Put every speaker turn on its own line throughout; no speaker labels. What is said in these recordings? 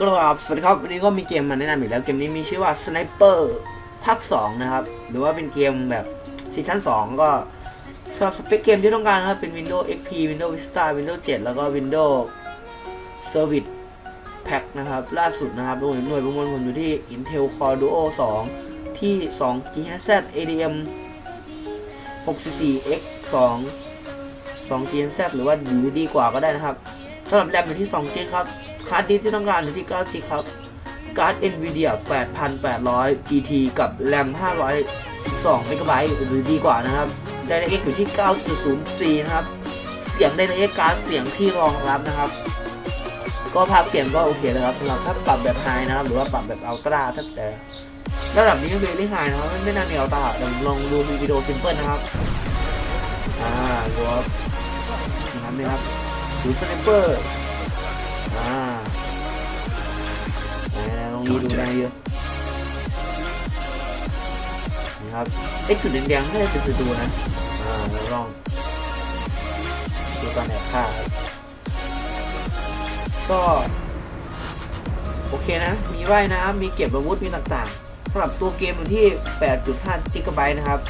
กราบสวัสดีครับวันนี้ก็มีเกมมาแนะนำอีกแล้วเกมนี้มีชื่อว่า Sniper ภาค 2 นะครับ หรือว่าเป็นเกมแบบซีซั่น2 ก็สำหรับสเปคเกมที่ต้องการนะครับ เป็น Windows XP Windows Vista Windows 7 แล้วก็ Windows Service Pack นะครับ ล่าสุดนะครับหน่วยหน่วยประมวลผลอยู่ที่ Intel Core Duo 2 ที่2 GHz ADM 64X 2 2 GHz หรือว่าหรือดีกว่าก็ได้นะครับสำหรับแรมอยู่ที่2 g ครับ คาร์ดดิสที่ต้องการอยู่ที่9 g ครับ การ์ด Nvidia 8800 GT กับแรม512 MB หรือดีกว่านะครับ DirectX อยู่ที่ 9.04 นะครับ เสียง DirectX การ์ดเสียงที่รองรับนะครับ ก็ภาพเกมก็โอเคเลยครับสำหรับถ้าปรับแบบไฮนะครับ หรือว่าปรับแบบอัลตร้าถ้าแต่ระดับนี้ก็เวลี่ไฮนะครับ ไม่น่ามีอัลตร้าเดี๋ยวลองดูวิดีโอซิมเพิลนะครับ อ่าดูครับนี่ครับนี่ครับดูสไนเปอร์ อ่าไหนๆลองดูดูได้เยอะนี่ครับไอ้จุดแดงๆไม่ได้จะดูนะอ่าเราลองดูตอนแอบฆ่าครับก็ โอเคนะ มีว่ายน้ำมีเก็บอาวุธมีต่างๆสำหรับตัวเกมอยู่ที่ 8.5จิกะไบต์นะครับ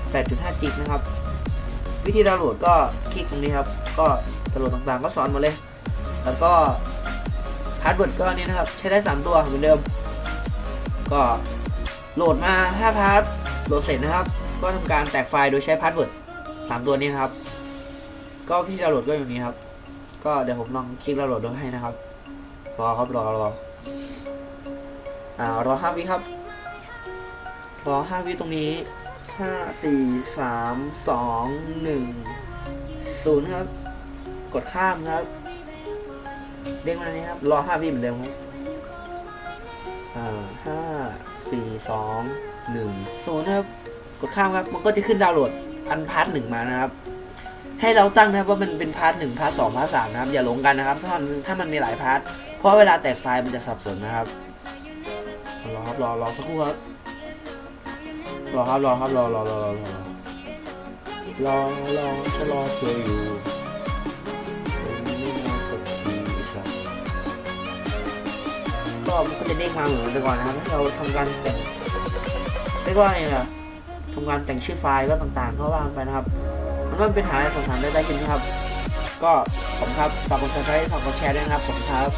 8.5 จิกนะครับ วิธีดาวน์โหลดก็คลิกตรงนี้ครับ ก็ดาวน์โหลดต่างๆ ก็สอนหมดเลย แล้วก็พาสเวิร์ดก็อันนี้นะครับ ใช้ได้ 3 ตัวเหมือนเดิม ก็โหลดมา5พาสโหลดเสร็จนะครับ ก็ทำการแตกไฟล์โดยใช้พาสเวิร์ด3ตัวนี้นะครับ ก็วิธีดาวน์โหลดก็อย่างนี้ครับ ก็เดี๋ยวผมลองคลิกดาวน์โหลดดูให้นะครับ รอครับรอรออ่ารอห้าวิครับ รอห้าวิตรงนี้ห้าสี่สามสองหนึ่งศูนย์ครับ กดข้ามครับ เด้งมานี้ครับ รอห้าวิเหมือนเดิมครับอ่าห้าสี่สองหนึ่งศูนย์ครับ กดข้ามครับ มันก็จะขึ้นดาวน์โหลดอันพาร์ทหนึ่งมานะครับ ให้เราตั้งนะครับว่ามันเป็นพาร์ทหนึ่งพาร์ทสองพาร์ทสามนะครับ อย่าหลงกันนะครับ ถ้ามันถ้ามันมีหลายพาร์ท เพราะเวลาแตกไฟล์มันจะสับสนนะครับรอครับรอรอสักครู่ครับ รอครับรอครับรอรอรอรอรอรอรอจะรอเธออยู่ มันก็จะเด้งมาเหมือนไปก่อนนะครับเราทำการแต่งเรียกว่าไงล่ะทำการแต่งชื่อไฟล์ก็ต่างๆ เขาว่างไปนะครับ มันก็เป็นหาสถานได้ได้กินนะครับ ก็ผมครับฝากกดซับสไครต์ฝากกดแชร์ด้วยนะครับผมครับ